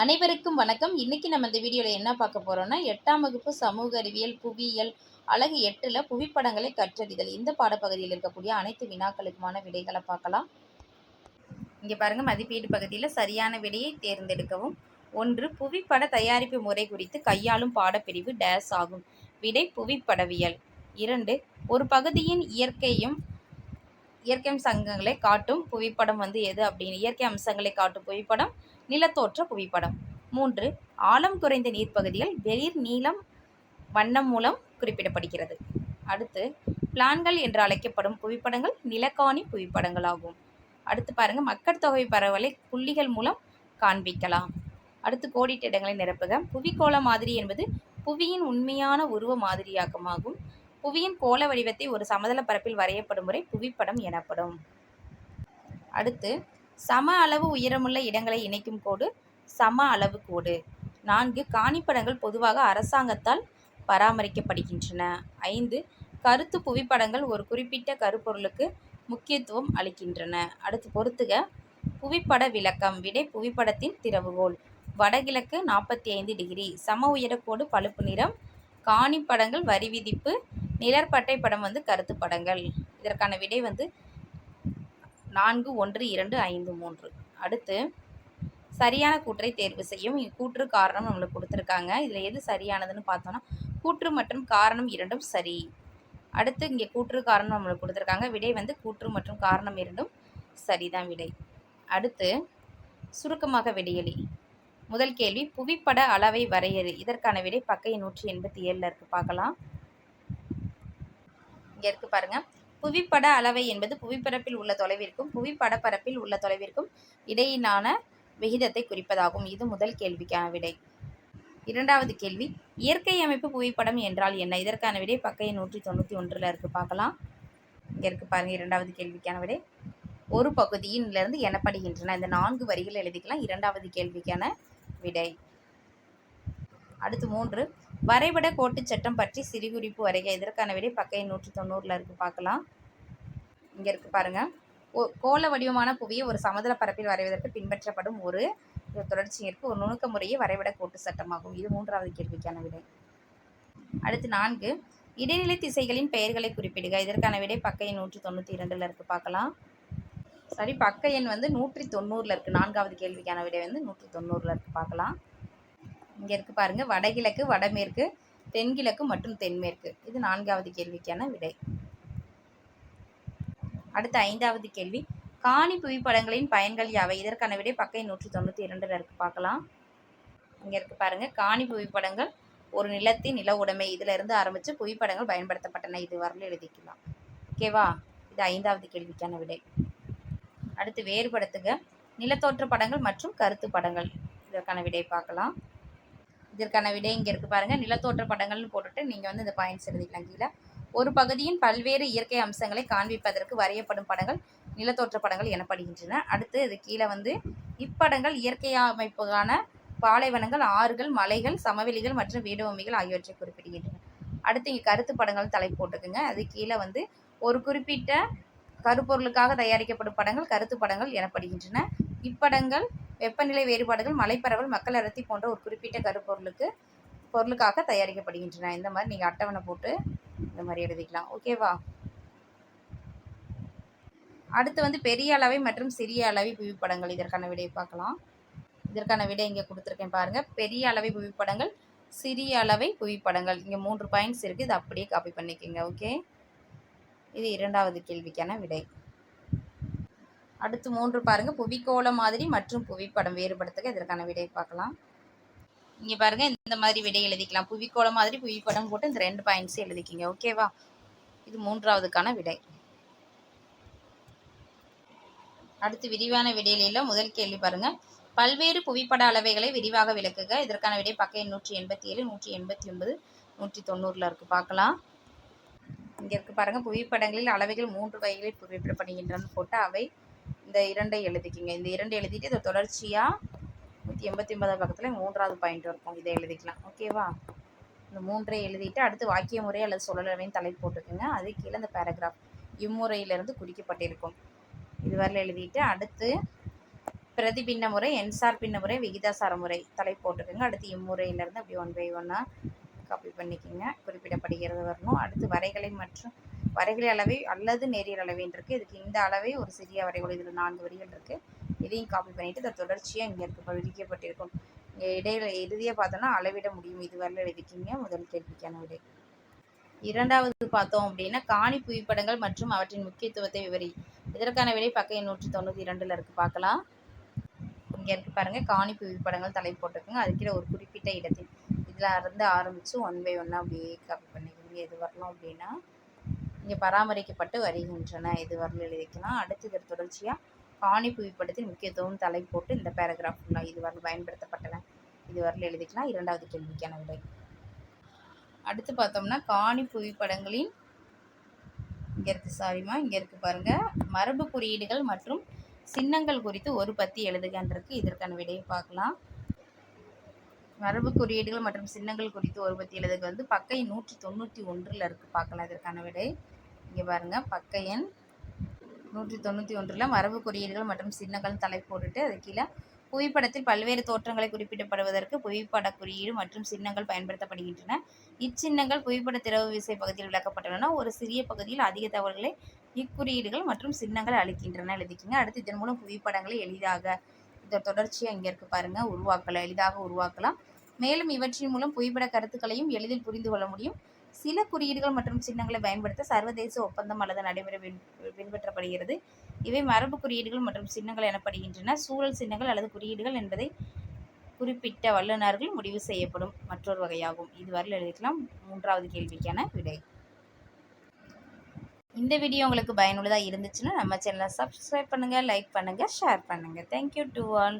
அனைவருக்கும் வணக்கம். இன்னைக்கு நம்ம இந்த வீடியோவில் என்ன பார்க்க போகிறோம்னா எட்டாம் வகுப்பு சமூக அறிவியல் புவியியல் அழகு எட்டில் புவிப்படங்களை கற்றறிதல். இந்த பாடப்பகுதியில் இருக்கக்கூடிய அனைத்து வினாக்களுக்குமான விடைகளை பார்க்கலாம். இங்கே பாருங்கள் மதிப்பீடு பகுதியில் சரியான விடையை தேர்ந்தெடுக்கவும். ஒன்று புவிப்பட தயாரிப்பு முறை குறித்து கையாளும் பாடப்பிரிவு டேஸ் ஆகும். விடை புவிப்படவியல். இரண்டு ஒரு பகுதியின் இயற்கையும் இயற்கை அம்சங்களை காட்டும் புவிப்படம் வந்து எது அப்படின்னு? இயற்கை அம்சங்களை காட்டும் புவிப்படம் நிலத்தோற்ற புவிப்படம். மூன்று ஆழம் குறைந்த நீர்ப்பகுதிகள் வெளிர் நீளம் வண்ணம் மூலம் குறிப்பிடப்படுகிறது. அடுத்து பிளான்கள் என்று அழைக்கப்படும் புவிப்படங்கள் நிலக்காணி புவிப்படங்களாகும். அடுத்து பாருங்க மக்கள் தொகை பரவலை புள்ளிகள் மூலம் காண்பிக்கலாம். அடுத்து கோடிட்ட இடங்களை நிரப்புக. புவிக்கோள மாதிரி என்பது புவியின் உண்மையான உருவ மாதிரியாக்கமாகும். புவியின் கோள வடிவத்தை ஒரு சமதள பரப்பில் வரையப்படும் முறை புவிப்படம் எனப்படும். அடுத்து சம அளவு உயரமுள்ள இடங்களை இணைக்கும் கோடு சம அளவு கோடு. நான்கு காணிப்படங்கள் பொதுவாக அரசாங்கத்தால் பராமரிக்கப்படுகின்றன. ஐந்து கருத்து புவிப்படங்கள் ஒரு குறிப்பிட்ட கருப்பொருளுக்கு முக்கியத்துவம் அளிக்கின்றன. அடுத்து பொறுத்துக. புவிப்பட விளக்கம் விடை புவிப்படத்தின் திறவுகோல் வடகிழக்கு நாற்பத்தி ஐந்து டிகிரி சம உயரக்கோடு பழுப்பு நிறம் காணிப்படங்கள் வரி விதிப்பு நிழற்பட்டை படம் வந்து கருத்து படங்கள். இதற்கான விடை வந்து நான்கு ஒன்று இரண்டு ஐந்து மூன்று. அடுத்து சரியான கூற்றை தேர்வு செய்யும். கூற்று காரணம் நம்மளுக்கு கொடுத்துருக்காங்க. இதில் எது சரியானதுன்னு பார்த்தோன்னா கூற்று மற்றும் காரணம் இரண்டும் சரி. அடுத்து இங்கே கூற்று காரணம் நம்மளுக்கு கொடுத்துருக்காங்க. விடை வந்து கூற்று மற்றும் காரணம் இரண்டும் சரிதான் விடை. அடுத்து சுருக்கமாக விடையளி. முதல் கேள்வி புவிப்பட அளவை வரையறு. இதற்கான விடை பக்கை நூற்றி எண்பத்தி ஏழில் இருக்குது பார்க்கலாம். இங்கே இருக்குது பாருங்கள் புவிப்பட அளவை என்பது புவிப்பரப்பில் உள்ள தொலைவிற்கும் புவிப்படப்பரப்பில் உள்ள தொலைவிற்கும் இடையிலான விகிதத்தை குறிப்பதாகும். இது முதல் கேள்விக்கான விடை. இரண்டாவது கேள்வி இயற்கை அமைப்பு புவிப்படம் என்றால் என்ன? இதற்கான விடை பக்கைய நூற்றி தொண்ணூற்றி ஒன்றில் இருக்குது பார்க்கலாம். இங்கே இருக்குது பாருங்கள் இரண்டாவது கேள்விக்கான விடை. ஒரு பகுதியிலிருந்து எனப்படுகின்றன. இந்த நான்கு வரிகள் எழுதிக்கலாம். இரண்டாவது கேள்விக்கான விடை. அடுத்து மூன்று. வரைபட கோட்டுச் சட்டம் பற்றி சிறுகுறிப்பு வரைக. இதற்கான விடை பக்கை நூற்றி தொண்ணூறில் இருக்குது பார்க்கலாம். இங்கே இருக்குது பாருங்கள் கோல கோள வடிவமான புவியை ஒரு சமதள பரப்பில் வரைவதற்கு பின்பற்றப்படும் ஒரு தொடர்ச்சி இருக்குது ஒரு நுணுக்க முறையே வரைபட கோட்டு சட்டமாகும். இது மூன்றாவது கேள்விக்கான விடை. அடுத்து நான்கு. இடைநிலை திசைகளின் பெயர்களை குறிப்பிடுக. இதற்கான விடை பக்கை நூற்றி தொண்ணூற்றி இரண்டில் இருக்குது பார்க்கலாம். சரி பக்க எண் வந்து நூற்றி தொண்ணூறில் இருக்குது நான்காவது கேள்விக்கான விடை வந்து நூற்றி தொண்ணூறில் இருக்குது பார்க்கலாம். இங்கே இருக்குது பாருங்கள் வடகிழக்கு வடமேற்கு தென்கிழக்கு மற்றும் தென்மேற்கு. இது நான்காவது கேள்விக்கான விடை. அடுத்த ஐந்தாவது கேள்வி. காணி புவிப்படங்களின் பயன்கள் யாவை? இதற்கான விடை பக்கை நூற்றி தொண்ணூற்றி இரண்டில் இருக்குது பார்க்கலாம். இங்கே இருக்குது பாருங்கள் காணி புவிப்படங்கள் ஒரு நிலத்தின் நில உடைமை. இதிலிருந்து ஆரம்பித்து புவிப்படங்கள் பயன்படுத்தப்பட்டன. இது வரல எழுதிக்கலாம். ஓகேவா? இது ஐந்தாவது கேள்விக்கான விடை. அடுத்து வேறுபடுத்துக நிலத்தோற்ற படங்கள் மற்றும் கருத்து படங்கள். இதற்கான விடை பார்க்கலாம். இதற்கான விடை இங்கே இருக்குது பாருங்கள் நிலத்தோற்ற படங்கள்னு போட்டுட்டு நீங்கள் வந்து இந்த பாயிண்ட்ஸ் எழுதிக்கலாம் கீழே. ஒரு பகுதியின் பல்வேறு இயற்கை அம்சங்களை காண்பிப்பதற்கு வரையப்படும் படங்கள் நிலத்தோற்ற படங்கள் எனப்படுகின்றன. அடுத்து இது கீழே வந்து இப்படங்கள் இயற்கை அமைப்புக்கான பாலைவனங்கள் ஆறுகள் மலைகள் சமவெளிகள் மற்றும் வீடுபூமிகள் ஆகியவற்றை குறிப்பிடுகின்றன. அடுத்து இங்கே கருத்து படங்கள் தலை போட்டுக்குங்க அது கீழே வந்து ஒரு குறிப்பிட்ட கருப்பொருளுக்காக தயாரிக்கப்படும் படங்கள் கருத்து படங்கள் எனப்படுகின்றன. இப்படங்கள் வெப்பநிலை வேறுபாடுகள் மலைப்பரவல் மக்கள் அடர்த்தி போன்ற ஒரு குறிப்பிட்ட கருப்பொருளுக்கு பொருளுக்காக தயாரிக்கப்படுகின்றன. இந்த மாதிரி நீங்கள் அட்டவணை போட்டு இந்த மாதிரி எழுதிக்கலாம். ஓகேவா அடுத்து வந்து பெரிய அளவை மற்றும் சிறிய அளவை புவிப்படங்கள். இதற்கான விடையை பார்க்கலாம். இதற்கான விடை இங்கே கொடுத்துருக்கேன் பாருங்கள் பெரிய அளவை புவிப்படங்கள் சிறிய அளவை புவிப்படங்கள். இங்கே மூன்று பாயிண்ட்ஸ் இருக்குது இது அப்படியே காப்பி பண்ணிக்கோங்க. ஓகே இது இரண்டாவது கேள்விக்கான விடை. அடுத்து மூன்று பாருங்கள் புவிக்கோள மாதிரி மற்றும் புவிப்படம் வேறுபடுத்துக. இதற்கான விடை பார்க்கலாம். இங்கே பாருங்கள் இந்த மாதிரி விடை எழுதிக்கலாம். புவிக்கோள மாதிரி புவிப்படம் போட்டு இந்த ரெண்டு பாயிண்ட்ஸ் எழுதிக்கிங்க. ஓகேவா இது மூன்றாவதுக்கான விடை. அடுத்து விரிவான விடையில முதல் கேள்வி பாருங்க. பல்வேறு புவிப்பட அளவைகளை விரிவாக விளக்குக. இதற்கான விடை பக்க நூற்றி எண்பத்தி ஏழு நூற்றி எண்பத்தி ஒன்பது நூற்றி தொண்ணூறில் இருக்குது பார்க்கலாம். இங்கே இருக்குது பாருங்கள் புவிப்படங்களில் அளவைகள் மூன்று வகைகளில் குறிப்பிடப்படுகின்றன. போட்டு அவை இந்த இரண்டை எழுதிக்கிங்க. இந்த இரண்டு எழுதிட்டு இதை தொடர்ச்சியாக நூற்றி எண்பத்தி ஒன்பதாம் பக்கத்தில் மூன்றாவது பாயிண்ட் இருக்கும். இதை எழுதிக்கலாம். ஓகேவா இந்த மூன்றை எழுதிட்டு அடுத்து வாக்கிய முறை அல்லது சொல்லலவையும் தலை போட்டுக்கோங்க அது கீழே இந்த பேராகிராஃப் இம்முறையிலிருந்து குறிக்கப்பட்டிருக்கும். இதுவரையில் எழுதிட்டு அடுத்து பிரதிபின்ன முறை என்சார் பின்ன முறை விகிதாசார முறை தலை போட்டுக்கோங்க அடுத்து இம்முறையிலேருந்து அப்படி ஒன் பை ஒன்னாக காப்பி பண்ணிக்கோங்க. குறிப்பிடப்படுகிறது வரணும். அடுத்து வரைகளை மற்றும் வரைகளை அளவை அல்லது நேரியல் அளவின் இருக்குது இதுக்கு இந்த அளவை ஒரு சிறிய வரைகள் இதில் நான்கு வரிகள் இருக்குது இதையும் காப்பி பண்ணிவிட்டு இதை தொடர்ச்சியாக இங்கே இருக்க. விதிக்கப்பட்டிருக்கும் இங்கே இடையில இறுதியாக பார்த்தோன்னா அளவிட முடியும். இது வரல எழுதிக்கிங்க முதல் கேள்விக்கான விடை. இரண்டாவது பார்த்தோம் அப்படின்னா காணி புவிப்படங்கள் மற்றும் அவற்றின் முக்கியத்துவத்தை விவரி. இதற்கான விடை பக்க நூற்றி தொண்ணூற்றி இரண்டில் இருக்குது பார்க்கலாம். இங்கே இருக்குது பாருங்கள் காணி புவிப்படங்கள் தலை போட்டிருக்குங்க. அது ஒரு குறிப்பிட்ட இடத்தில். இதில் இருந்து ஆரம்பித்து ஒன் பை ஒன்னாக அப்படியே காப்பி பண்ணிக்கோங்க எது வரணும் அப்படின்னா இங்கே பராமரிக்கப்பட்டு வருகின்றன. இது வரல எழுதிக்கலாம். அடுத்து இதற்கு தொடர்ச்சியாக காணி புவிப்படத்தின் முக்கியத்துவம் தலை போட்டு இந்த பேராகிராஃப் ஃபுல்லாக இது வரல பயன்படுத்தப்பட்டன. இது வரல எழுதிக்கலாம். இரண்டாவது கேள்விக்கான விடை. அடுத்து பார்த்தோம்னா காணி புவிப்படங்களின் இங்கே இருக்குது சாரிம்மா இங்கே இருக்குது பாருங்கள் மரபு குறியீடுகள் மற்றும் சின்னங்கள் குறித்து ஒரு பத்தி எழுதுகன்றிருக்கு இதற்கான விடையை பார்க்கலாம். மரபு குறியீடுகள் மற்றும் சின்னங்கள் குறித்து ஒரு பத்தி எழுதுக வந்து பக்கை நூற்றி தொண்ணூற்றி ஒன்றில் இருக்குது பார்க்கலாம் இதற்கான விடை. இங்கே பாருங்கள் பக்க எண் நூற்றி தொண்ணூற்றி ஒன்றில் மரபு குறியீடுகள் மற்றும் சின்னங்கள் தலை போட்டுட்டு அது கீழே புவிப்படத்தில் பல்வேறு தோற்றங்களை குறிப்பிடப்படுவதற்கு புவிப்பட குறியீடு மற்றும் சின்னங்கள் பயன்படுத்தப்படுகின்றன. இச்சின்னங்கள் புவிப்பட திரவு விசை பகுதியில் விளக்கப்பட்டுள்ளன. ஒரு சிறிய பகுதியில் அதிக தகவல்களை இக்குறியீடுகள் மற்றும் சின்னங்கள் அளிக்கின்றன. எழுதிக்கிங்க. அடுத்து இதன் மூலம் புவிப்படங்களை எளிதாக இந்த தொடர்ச்சியாக இங்கே இருக்குது பாருங்கள் உருவாக்கலாம். எளிதாக உருவாக்கலாம். மேலும் இவற்றின் மூலம் புவிப்பட கருத்துக்களையும் எளிதில் புரிந்து கொள்ள முடியும். சில குறியீடுகள் மற்றும் சின்னங்களை பயன்படுத்த சர்வதேச ஒப்பந்தம் அல்லது நடைமுறை பின்பற்றப்படுகிறது. இவை மரபு குறியீடுகள் மற்றும் சின்னங்கள் எனப்படுகின்றன. சூழல் சின்னங்கள் அல்லது குறியீடுகள் என்பதை குறிப்பிட்ட வல்லுநர்கள் முடிவு செய்யப்படும் மற்றொரு வகையாகும். இதுவரையில் எழுதிக்கலாம் மூன்றாவது கேள்விக்கான விடை. இந்த வீடியோ உங்களுக்கு பயனுள்ளதாக இருந்துச்சுன்னா நம்ம சேனலை சப்ஸ்கிரைப் பண்ணுங்கள் லைக் பண்ணுங்கள் ஷேர் பண்ணுங்கள் தேங்க்யூ டு ஆல்